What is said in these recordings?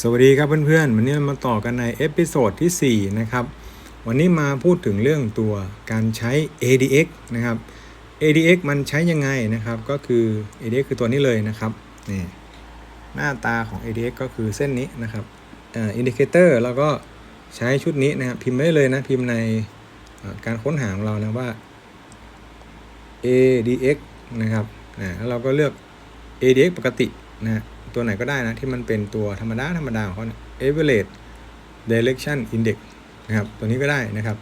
สวัสดีครับเพื่อนๆ วันนี้เรามาต่อกันในเอพิโซดที่ 4 นะครับ วันนี้มาพูดถึงเรื่องตัวการใช้ ADX นะครับ ADX มันใช้ยังไงนะครับ ก็คือ ADX คือตัวนี้เลยนะครับนี่หน้าตาของ ADX ก็คือเส้นนี้นะครับอินดิเคเตอร์เราก็ใช้ชุดนี้นะครับพิมพ์ได้เลยนะ พิมพ์ในการค้นหาของเรานะว่า ADX นะครับแล้วเราก็เลือก ADX ปกตินะ ตัวไหนก็ได้นะ ที่มันเป็นตัวธรรมดาธรรมดาของเขาเนี่ย average direction index นะครับ ตัวนี้ก็ได้นะครับ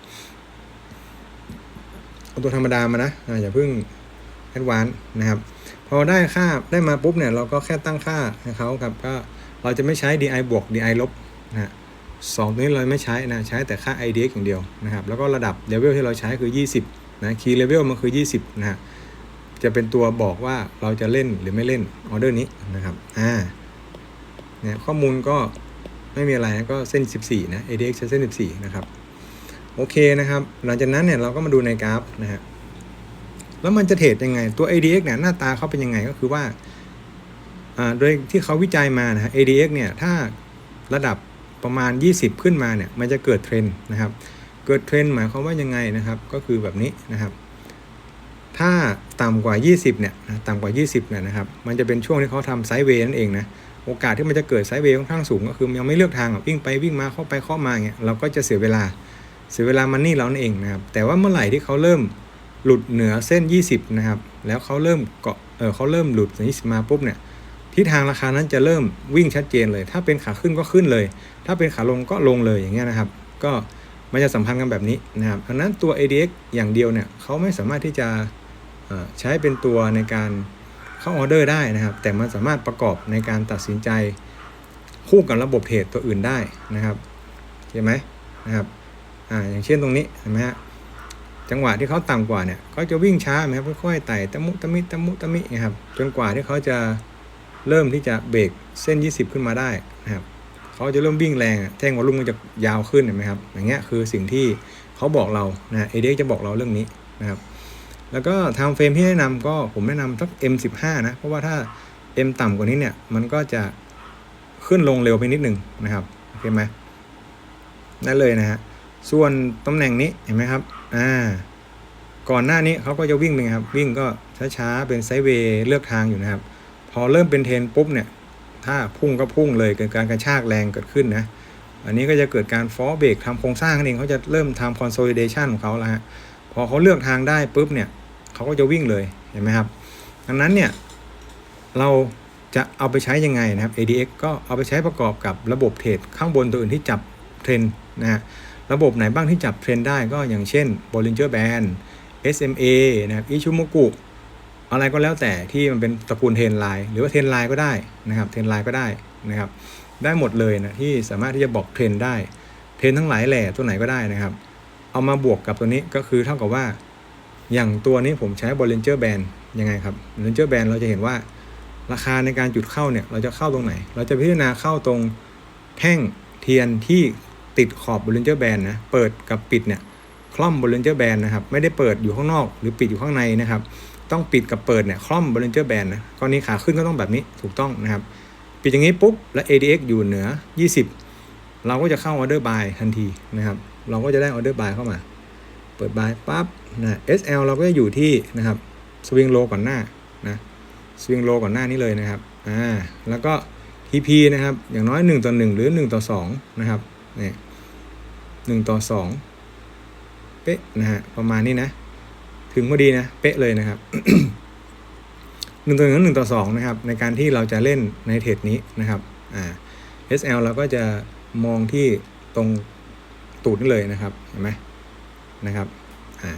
เอาตัวธรรมดามานะอย่าเพิ่ง advance นะครับ พอได้ค่าได้มาปุ๊บเนี่ย เราก็แค่ตั้งค่าให้เขาครับก็เราจะไม่ใช้ di บวก di ลบนะฮะสองตัวนี้เราไม่ใช้นะใช้แต่ค่า idx อย่างเดียวนะครับ แล้วก็ระดับ level ที่เราใช้คือ 20นะ key level มันคือ 20นะฮะ จะเป็นตัวบอกว่าเราจะเล่นหรือไม่เล่นออเดอร์นี้นะครับอ่าเนี่ยข้อมูลก็ไม่มีอะไรก็เส้น 14 นะ ADX ใช้เส้น 14 นะครับ โอเคนะครับ หลังจากนั้นเนี่ยเราก็มาดูในกราฟนะฮะแล้วมันจะเทรดยังไงตัว ADX เนี่ยหน้าตาเขาเป็นยังไงก็คือว่าอ่าโดยที่เขาวิจัยมานะฮะ ADX เนี่ยถ้าระดับประมาณ 20 ขึ้นมาเนี่ยมันจะเกิดเทรนนะครับ เกิดเทรนหมายความว่ายังไงนะครับ ก็คือแบบนี้นะครับ ถ้าต่ำกว่า 20เนี่ยนะต่ำกว่า 20เนี่ยนะครับ มันจะเป็นช่วงที่เขาทำไซด์เวย์นั่นเองนะโอกาสที่มันจะเกิดไซด์เวย์ค่อนข้างสูงก็คือยังไม่เลือกทางอะวิ่งไปวิ่งมาเข้าไปเข้ามาเงี้ยเราก็จะเสียเวลาเสียเวลามันนี่เรานั่นเองนะครับแต่ว่าเมื่อไหร่ที่เขาเริ่มหลุดเหนือเส้น 20 นะครับ แล้วเขาเริ่มเกาะเออเขาเริ่มหลุดเส้น20มาปุ๊บเนี่ยทิศทางราคานั้นจะเริ่มวิ่งชัดเจนเลย ถ้าเป็นขาขึ้นก็ขึ้นเลย ถ้าเป็นขาลงก็ลงเลยอย่างเงี้ยนะครับ ก็มันจะสัมพันธ์กันแบบนี้นะครับดังนั้นตัว ADX อย่างเดียวเนี่ยเขาไม่สามารถที่จะ ใช้เป็นตัวในการเข้าออเดอร์ได้นะครับ แต่มันสามารถประกอบในการตัดสินใจคู่กับระบบเทรดตัวอื่นได้นะครับเห็นไหมนะครับอ่าอย่างเช่นตรงนี้เห็นไหมฮะจังหวะที่เขาต่ำกว่าเนี่ยก็จะวิ่งช้าไหมครับค่อยๆไต่ตะมุตะมิตะมุตะมินะครับจนกว่าที่เขาจะเริ่มที่จะเบรกเส้น 20 ขึ้นมาได้นะครับเขาจะเริ่มวิ่งแรงแท่งวอลลุ่มมันจะยาวขึ้นเห็นไหมครับอย่างเงี้ยคือสิ่งที่เขาบอกเรานะเอเดจะบอกเราเรื่องนี้นะครับ แล้วก็ไทม์เฟรมที่แนะนำก็ผมแนะนำสัก M15 นะ เพราะว่าถ้า M ต่ำกว่านี้เนี่ย มันก็จะขึ้นลงเร็วไปนิดหนึ่งนะครับโอเคไหมนั่นเลยนะฮะส่วนตำแหน่งนี้เห็นไหมครับอ่าก่อนหน้านี้เขาก็จะวิ่งเป็นไงครับ วิ่งก็ช้าๆเป็นไซด์เวย์เลือกทางอยู่นะครับ พอเริ่มเป็นเทรนปุ๊บเนี่ย ถ้าพุ่งก็พุ่งเลยเกิดการกระชากแรงเกิดขึ้นนะ อันนี้ก็จะเกิดการฟอเบรกทำโครงสร้างนั่นเองเขาจะเริ่มทำคอนโซลิเดชันของเขาแล้วฮะพอเขาเลือกทางได้ปุ๊บเนี่ย เขาก็จะวิ่งเลยเห็นไหมครับ ดังนั้นเนี่ยเราจะเอาไปใช้ยังไงนะครับ ADX ก็เอาไปใช้ประกอบกับระบบเทรดข้างบนตัวอื่นที่จับเทรนนะฮะระบบไหนบ้างที่จับเทรนได้ก็อย่างเช่น Bollinger Band SMA นะครับ Ichimoku อะไรก็แล้วแต่ที่มันเป็นตระกูลเทรนไลน์หรือว่าเทรนไลน์ก็ได้นะครับเทรนไลน์ก็ได้นะครับ ได้หมดเลยนะที่สามารถที่จะบอกเทรนได้ เทรนทั้งหลายแหล่ตัวไหนก็ได้นะครับ เอามาบวกกับตัวนี้ก็คือเท่ากับว่า อย่างตัวนี้ผมใช้ Bollinger Band ยังไงครับ Bollinger Band เราจะเห็นว่าราคาในการจุดเข้าเนี่ยเราจะเข้าตรงไหน เราจะพิจารณาเข้าตรงแท่งเทียนที่ติดขอบ Bollinger Band นนะเปิดกับปิดเนี่ยคล่อม Bollinger Band นนะครับไม่ได้เปิดอยู่ข้างนอก หรือปิดอยู่ข้างในนะครับต้องปิดกับเปิดเนี่ยคล่อม Bollinger Band นนะกรณีขาขึ้นก็ต้องแบบนี้ถูกต้องนะครับปิดอย่างนี้ปุ๊บและ ADX อยู่เหนือ 20 เราก็จะเข้า Order Buy ทันทีนะครับเราก็จะได้ Order Buy เข้ามา เปิด Buy ปั๊บนะ SL เราก็จะอยู่ที่นะครับสวิงโลก่อนหน้านะสวิงโลก่อนหน้านี้เลยนะครับอ่าแล้วก็ TP นะครับอย่างน้อย 1 ต่อ 1 หรือ 1 ต่อ 2 นะครับเนี่ย1ต่อ 2 เป๊ะนะฮะประมาณนี้นะ ถึงพอดีนะ เป๊ะเลยนะครับหนึ่งต่อหนึ่งหนึ่งต่อสองนะครับในการที่เราจะเล่นในเทรดนี้นะครับอ่า SL เราก็จะมองที่ตรงตูดนี่เลยนะครับเห็นไหม นะครับอ่า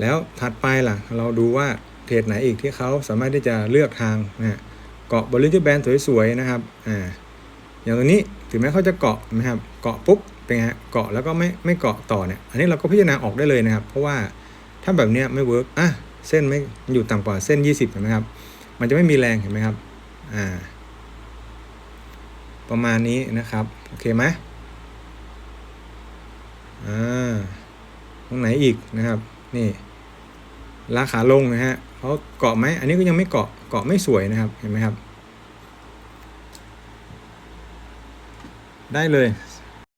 แล้วถัดไปล่ะ เราดูว่าเทรดไหนอีกที่เขาสามารถที่จะเลือกทางนะฮะเกาะบริเวณแบนสวยๆนะครับอ่าอย่างตัวนี้ถึงแม้เขาจะเกาะนะครับเกาะปุ๊บเป็นไงฮะเกาะแล้วก็ไม่ไม่เกาะต่อเนี่ยอันนี้เราก็พิจารณาออกได้เลยนะครับ เพราะว่าถ้าแบบเนี้ยไม่เวิร์กอะเส้นไม่อยู่ต่ำกว่าเส้น 20เห็นไหมครับ มันจะไม่มีแรงเห็นไหมครับอ่าประมาณนี้นะครับ โอเคไหม อ่าตรงไหนอีกนะครับ นี่ราคาลงนะฮะเขาเกาะไหมอันนี้ก็ยังไม่เกาะเกาะไม่สวยนะครับเห็นไหมครับ ได้เลย